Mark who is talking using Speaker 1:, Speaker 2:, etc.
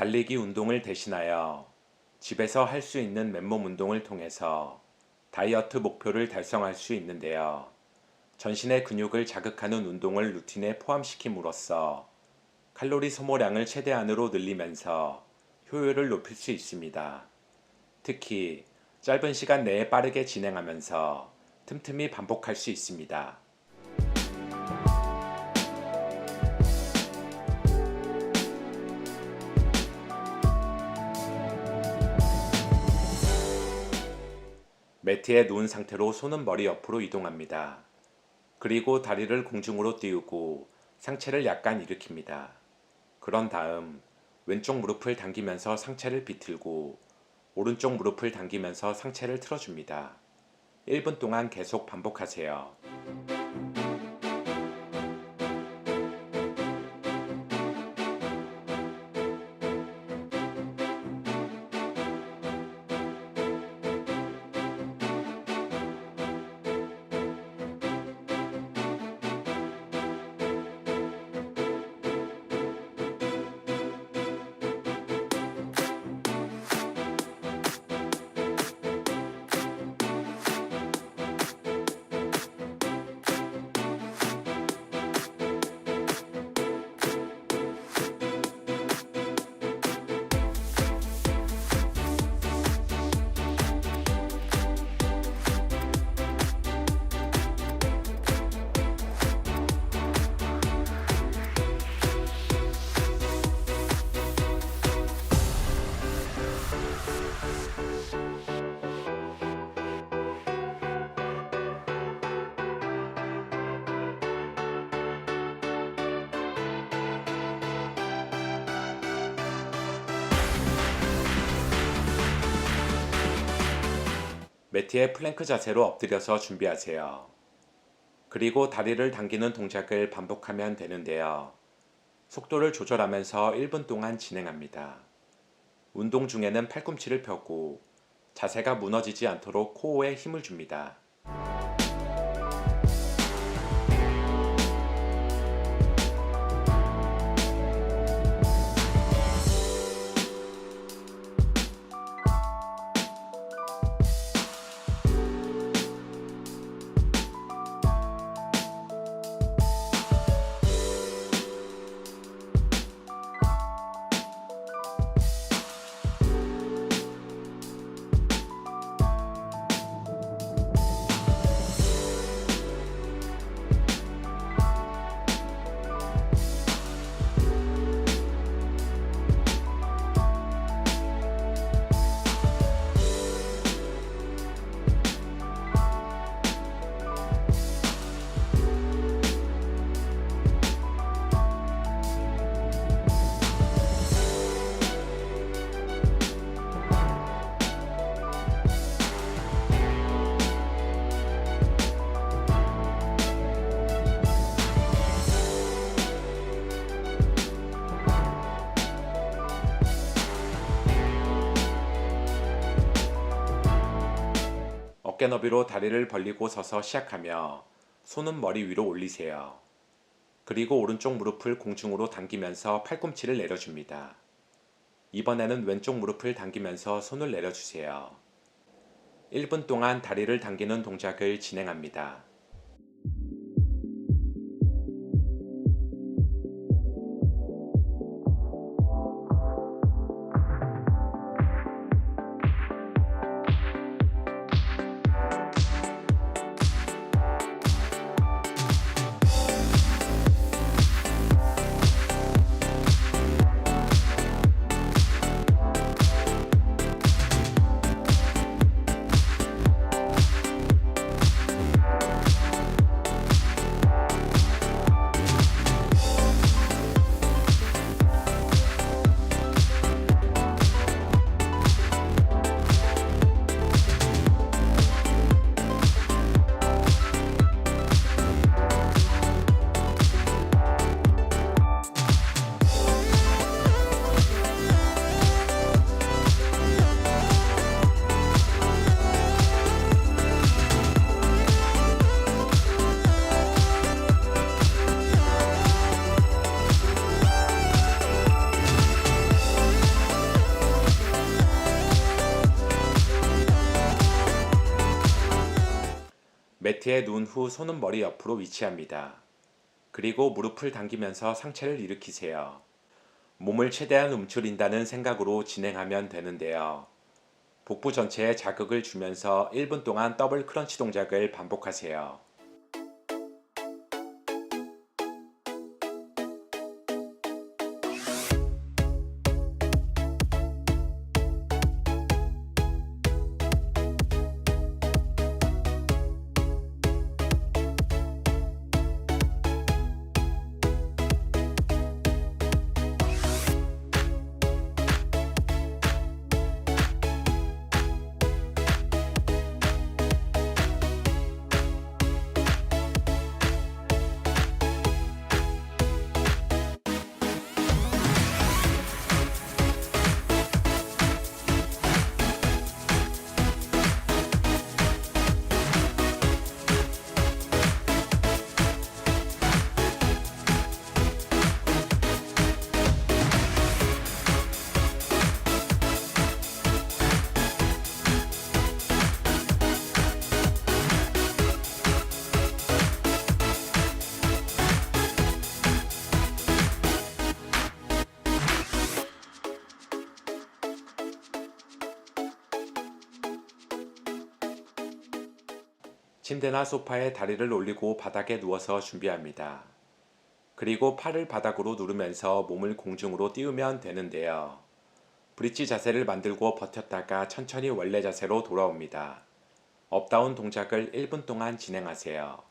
Speaker 1: 달리기 운동을 대신하여 집에서 할 수 있는 맨몸 운동을 통해서 다이어트 목표를 달성할 수 있는데요. 전신의 근육을 자극하는 운동을 루틴에 포함시킴으로써 칼로리 소모량을 최대한으로 늘리면서 효율을 높일 수 있습니다. 특히 짧은 시간 내에 빠르게 진행하면서 틈틈이 반복할 수 있습니다. 매트에 누운 상태로 손은 머리 옆으로 이동합니다. 그리고 다리를 공중으로 띄우고 상체를 약간 일으킵니다. 그런 다음 왼쪽 무릎을 당기면서 상체를 비틀고 오른쪽 무릎을 당기면서 상체를 틀어줍니다. 1분 동안 계속 반복하세요. 매트에 플랭크 자세로 엎드려서 준비하세요. 그리고 다리를 당기는 동작을 반복하면 되는데요. 속도를 조절하면서 1분 동안 진행합니다. 운동 중에는 팔꿈치를 펴고 자세가 무너지지 않도록 코어에 힘을 줍니다. 어깨 너비로 다리를 벌리고 서서 시작하며 손은 머리 위로 올리세요. 그리고 오른쪽 무릎을 공중으로 당기면서 팔꿈치를 내려줍니다. 이번에는 왼쪽 무릎을 당기면서 손을 내려주세요. 1분 동안 다리를 당기는 동작을 진행합니다. 매트에 누운 후 손은 머리 옆으로 위치합니다. 그리고 무릎을 당기면서 상체를 일으키세요. 몸을 최대한 움츠린다는 생각으로 진행하면 되는데요. 복부 전체에 자극을 주면서 1분 동안 더블 크런치 동작을 반복하세요. 침대나 소파에 다리를 올리고 바닥에 누워서 준비합니다. 그리고 팔을 바닥으로 누르면서 몸을 공중으로 띄우면 되는데요. 브릿지 자세를 만들고 버텼다가 천천히 원래 자세로 돌아옵니다. 업다운 동작을 1분 동안 진행하세요.